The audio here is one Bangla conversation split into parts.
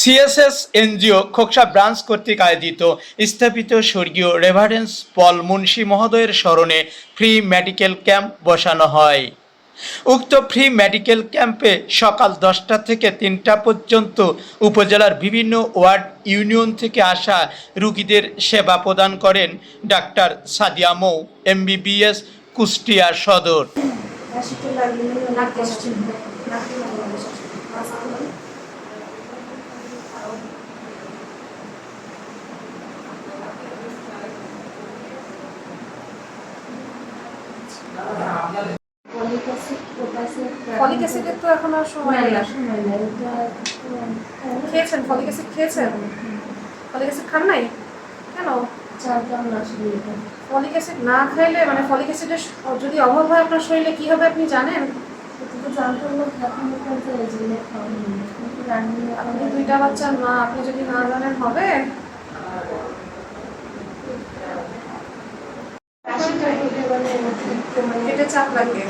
সিএসএস এনজিও খোকসা ব্রাঞ্চ কর্তৃক আয়োজিত স্থাপিত স্বর্গীয় রেভারেন্স পল মুন্সি মহোদয়ের স্মরণে ফ্রি মেডিকেল ক্যাম্প বসানো হয়। উক্ত ফ্রি মেডিকেল ক্যাম্পে সকাল দশটা থেকে তিনটা পর্যন্ত উপজেলার বিভিন্ন ওয়ার্ড ইউনিয়ন থেকে আসা রুগীদের সেবা প্রদান করেন ডাক্তার সাদিয়া মৌ এমবিবিএস কুষ্টিয়া সদর কাশিতে লাগলে নাক কষ্ট নাক ফলিক অ্যাসিডের তো এখন আর সময় নেই। খেয়েছেন? ফলিক অ্যাসিড খেয়েছেন? ফলিক অ্যাসিড খান নাই? কেন? ফলিক অ্যাসিড না খাইলে মানে ফলিক অ্যাসিডের যদি অভাব হয় আপনার শরীরে কি হবে আপনি জানেন? আপনি দুইটা বাচ্চার মা আপনি যদি না জানেন হবে? পেটে চাপ লাগে।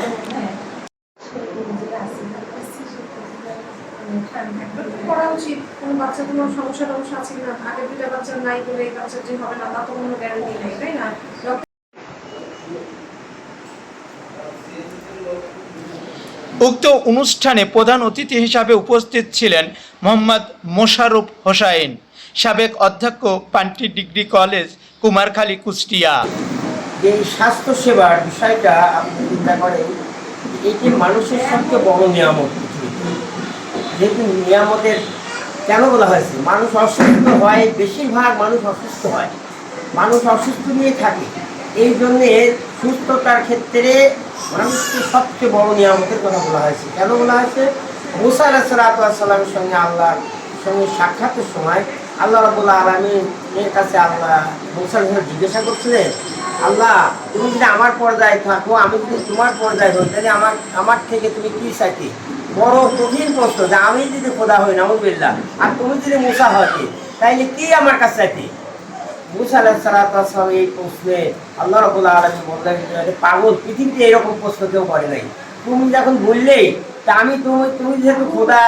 একটু করা উচিত। কোনো বাচ্চা কোনো সমস্যা টমস্যা আছে কিনা? আগে দুইটা বাচ্চার নাই বলে এই বাচ্চার যে হবে না তা তো কোনো গ্যারান্টি নেই তাই না? উক্ত অনুষ্ঠানে প্রধান অতিথি হিসাবে উপস্থিত ছিলেন মোহাম্মদ মোশাররফ হোসাইন সাবেক অধ্যক্ষ পান্টি ডিগ্রি কলেজ কুমারখালী কুষ্টিয়া। যে এই স্বাস্থ্য সেবার বিষয়টা আপনি চিন্তা করেন এটি মানুষের সবচেয়ে বড় নিয়ামত। পৃথিবীতে। যেহেতু নিয়ামতের কেন বলা হয়েছে? মানুষ অসুস্থ হয়, বেশিরভাগ মানুষ অসুস্থ হয়। মানুষ অসুস্থ নিয়ে থাকে। এই জন্যে সুস্থতার ক্ষেত্রে মানুষকে সবচেয়ে বড় নিয়ামতের কথা বলা হয়েছে। কেন বলা হয়েছে? মুসা আলাহিসাল্লামের সঙ্গে আল্লাহর সঙ্গে সাক্ষাতের সময় আল্লাহ রাবুল্লাহ আলমীর কাছে আল্লাহ মুসার জিজ্ঞাসা করছিলেন, আল্লাহ, তুমি যদি আমার পর্যায়ে থাকো, আমি যদি তোমার পর্যায়ে হই, তাহলে আমার আমার থেকে তুমি কি চাইতে? বড় কঠিন প্রশ্ন যে আমি যদি খোদা হই নামুবিল্লাহ আর তুমি যদি মুসা হতে, তাইলে কি আমার কাছে চাইতে মুসা আলাহ সালাম এই প্রশ্নে আল্লাহ রবুল্লাহ আলমী বললেন পাগল, পৃথিবীতে এরকম প্রশ্ন কেউ করে নাই। তুমি যখন বললেই তা আমি তুমি তুমি যেহেতু খোদা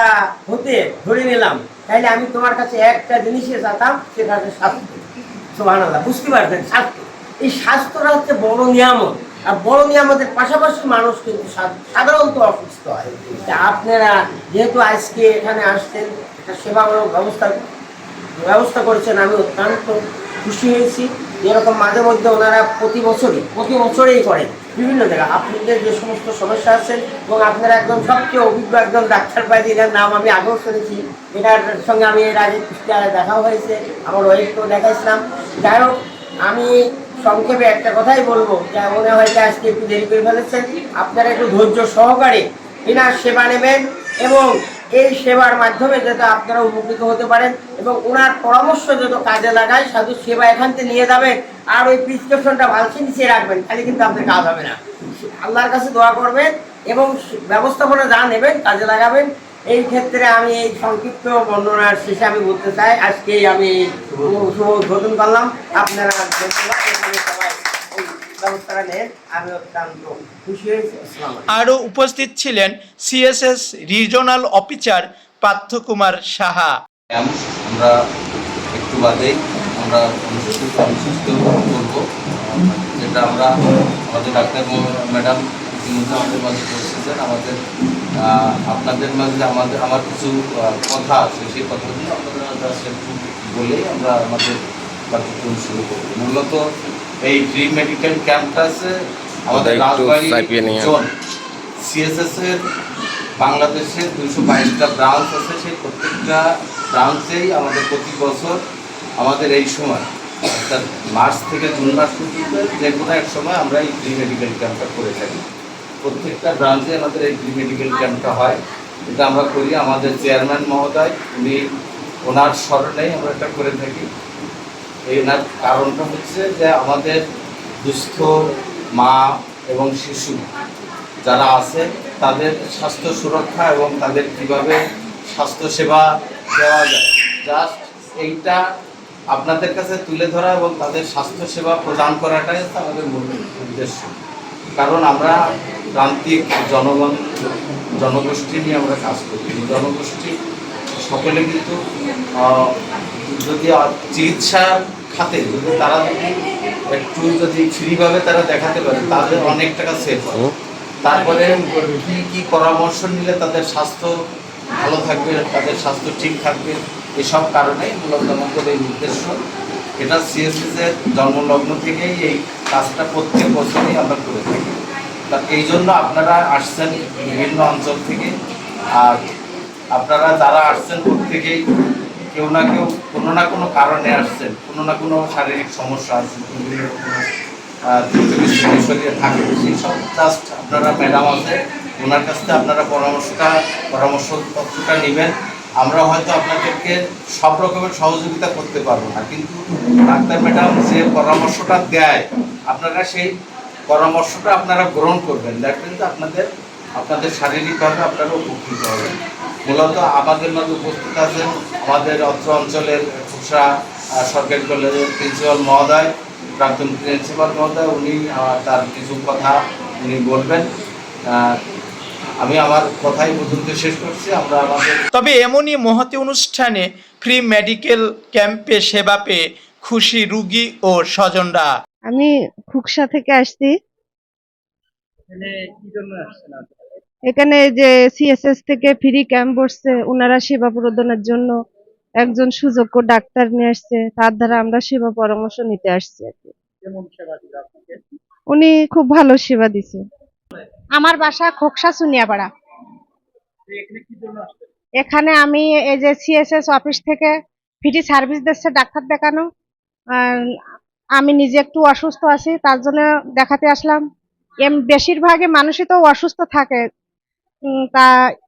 হতে ধরে নিলাম, তাইলে আমি তোমার কাছে একটা জিনিসে চাতাম সেটা হচ্ছে স্বাস্থ্য সোহান বুঝতে পারছেন? স্বাস্থ্য এই স্বাস্থ্যটা হচ্ছে বড় নিয়ামত। আর বড় নিয়ামতের পাশাপাশি মানুষ কিন্তু সাধারণত অসুস্থ হয়। আপনারা যেহেতু আজকে এখানে আসছেন, একটা সেবামূলক ব্যবস্থা ব্যবস্থা করেছেন, আমি অত্যন্ত খুশি হয়েছি। এরকম মাঝে মধ্যে ওনারা প্রতি বছরই, প্রতি বছরেই করেন বিভিন্ন জায়গায়। আপনাদের যে সমস্ত সমস্যা আছেন এবং আপনারা একদম সবচেয়ে অভিজ্ঞ একজন ডাক্তার পাইছি এটার নাম আমি আগেও শুনেছি। এটার সঙ্গে আমি এর আগে দেখাও হয়েছে, আমার ওয়েবকেও দেখাইছিলাম। যাই হোক, আমি সংক্ষেপে একটা কথাই বলব, যা মনে হয় যে আজকে একটু দেরি করে ফেলেছেন। আপনারা একটু ধৈর্য সহকারে এনার সেবা নেবেন এবং এই সেবার মাধ্যমে যাতে আপনারা উপকৃত হতে পারেন এবং ওনার পরামর্শ যত কাজে লাগায়, সাধু সেবা এখান থেকে নিয়ে যাবেন আর ওই প্রিসক্রিপশনটা ভালসে নিচে রাখবেন খালি কিন্তু আপনার কাজ হবে না। আল্লাহর কাছে দোয়া করবেন এবং ব্যবস্থাপনা যা নেবেন কাজে লাগাবেন। এই ক্ষেত্রে আমি এই সংক্ষিপ্ত বর্ণনার শেষে আমি বলতে চাই আজকে আমি শুভ উদ্বোধন করলাম। আপনারা হয়েছি আরও উপস্থিত ছিলেন CSS regional officer Partha Kumar Saha আমরা একটু বাদেই আমরা করব, যেটা আমরা আমাদের ডাক্তার ম্যাডাম ইতিমধ্যে আমাদের মাঝে আমাদের আপনাদের মাঝে আমাদের, আমার কিছু কথা আছে, সেই কথাগুলো একটু বলেই আমরা আমাদের শুরু করব। মূলত এই ফ্রি মেডিকেল ক্যাম্পটা আছে আমাদের রাজবাড়ি। জোন সিএসএস এর বাংলাদেশে দুইশো বাইশটা ব্রাঞ্চ আছে সেই প্রত্যেকটা ব্রাঞ্চেই আমাদের প্রতি বছর আমাদের এই সময় অর্থাৎ মার্চ থেকে জুন মাস পর্যন্ত যে কোনো এক সময় আমরা এই প্রি মেডিকেল ক্যাম্পটা করে থাকি। প্রত্যেকটা ব্রাঞ্চে আমাদের এই প্রি মেডিকেল ক্যাম্পটা হয়। এটা আমরা করি আমাদের চেয়ারম্যান মহোদয় উনি ওনার স্মরণেই আমরা এটা করে থাকি। এই ওনার কারণটা হচ্ছে যে আমাদের দুস্থ মা এবং শিশু যারা আছে, তাদের স্বাস্থ্য সুরক্ষা এবং তাদের কীভাবে স্বাস্থ্যসেবা দেওয়া যায়। জাস্ট এইটা আপনাদের কাছে তুলে ধরা এবং তাদের স্বাস্থ্যসেবা প্রদান করাটাই আমাদের মূল উদ্দেশ্য। কারণ আমরা প্রান্তিক জনগণ, জনগোষ্ঠী নিয়ে আমরা কাজ করি। জনগোষ্ঠী সকলে কিন্তু যদি আ- খাতে যদি তারা যদি একটু যদি ফ্রিভাবে তারা দেখাতে পারে তাদের অনেক টাকা সেভ হয়। তারপরে কি কি পরামর্শ নিলে তাদের স্বাস্থ্য ভালো থাকবে তাদের স্বাস্থ্য ঠিক থাকবে এসব কারণে মূলত আমাদের এই উদ্দেশ্য। এটা সিএসএস এর জন্মলগ্ন থেকেই এই কাজটা প্রত্যেক বছরই আমরা করে থাকি। তা এই জন্য আপনারা আসছেন বিভিন্ন অঞ্চল থেকে আর আপনারা যারা আসছেন প্রত্যেকেই কেউ না কেউ কোনো না কোনো কারণে আসছেন, কোনো না কোনো শারীরিক সমস্যা আছে থাকে। সেই সব জাস্ট আপনারা ম্যাডাম আছে, ওনার কাছ থেকে আপনারা পরামর্শটা, পরামর্শপত্রটা নেবেন। আমরা হয়তো আপনাদেরকে সব রকমের সহযোগিতা করতে পারব না, কিন্তু ডাক্তার ম্যাডাম যে পরামর্শটা দেয়, আপনারা সেই পরামর্শটা আপনারা গ্রহণ করবেন। দেখবেন যে আপনাদের আপনাদের শারীরিকভাবে আপনারা উপকৃত হবেন। মূলত আমাদের মাঝে উপস্থিত আছেন আমাদের অত্র অঞ্চলের খুচরা সরকারি কলেজের প্রিন্সিপাল মহোদয় প্রাক্তন প্রিন্সিপাল মহোদয় উনি তার কিছু কথা উনি বলবেন। আহ, আমি আমার কথাই পর্যন্ত শেষ করছি। আমরা আমাদের তবে এমনই মহতি অনুষ্ঠানে ফ্রি মেডিকেল ক্যাম্পে সেবা পেয়ে খুশি রুগী ও স্বজনরা। আমি খুকসা থেকে আসছি। এখানে যে সিএসএস থেকে ফ্রি ক্যাম্প বসছে ওনারা সেবা প্রদানের জন্য একজন সুযোগ্য ডাক্তার নিয়ে আসছে তার দ্বারা আমরা সেবা পরামর্শ নিতে আসছি আর কি। উনি খুব ভালো সেবা দিছে। আমার বাসা খোকসা সুনিয়াপাড়া এখানে আমি এই যে সিএসএস অফিস থেকে ফ্রি সার্ভিস দিচ্ছে ডাক্তার দেখানো। আর আমি নিজে একটু অসুস্থ আছি তার জন্য দেখাতে আসলাম। এম বেশিরভাগই মানুষই তো অসুস্থ থাকে তা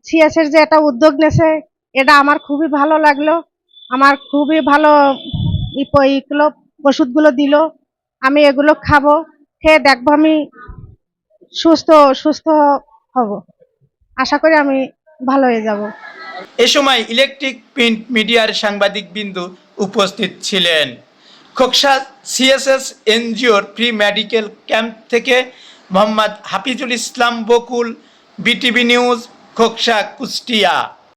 সিএসএস যে একটা উদ্যোগ নেছে, এটা আমার খুবই ভালো লাগল। আমার খুবই ভালো ইগুলো ওষুধগুলো দিল। আমি এগুলো খাব, খেয়ে দেখব আমি সুস্থ সুস্থ হব। আশা করি আমি ভালো হয়ে যাব। এ সময় ইলেকট্রিক প্রিন্ট মিডিয়ার সাংবাদিক বিন্দু উপস্থিত ছিলেন। খোকসা সিএসএস এনজিওর প্রি মেডিকেল ক্যাম্প থেকে মোহাম্মদ হাফিজুল ইসলাম বকুল বিটিভি নিউজ খোকসা কুষ্টিয়া।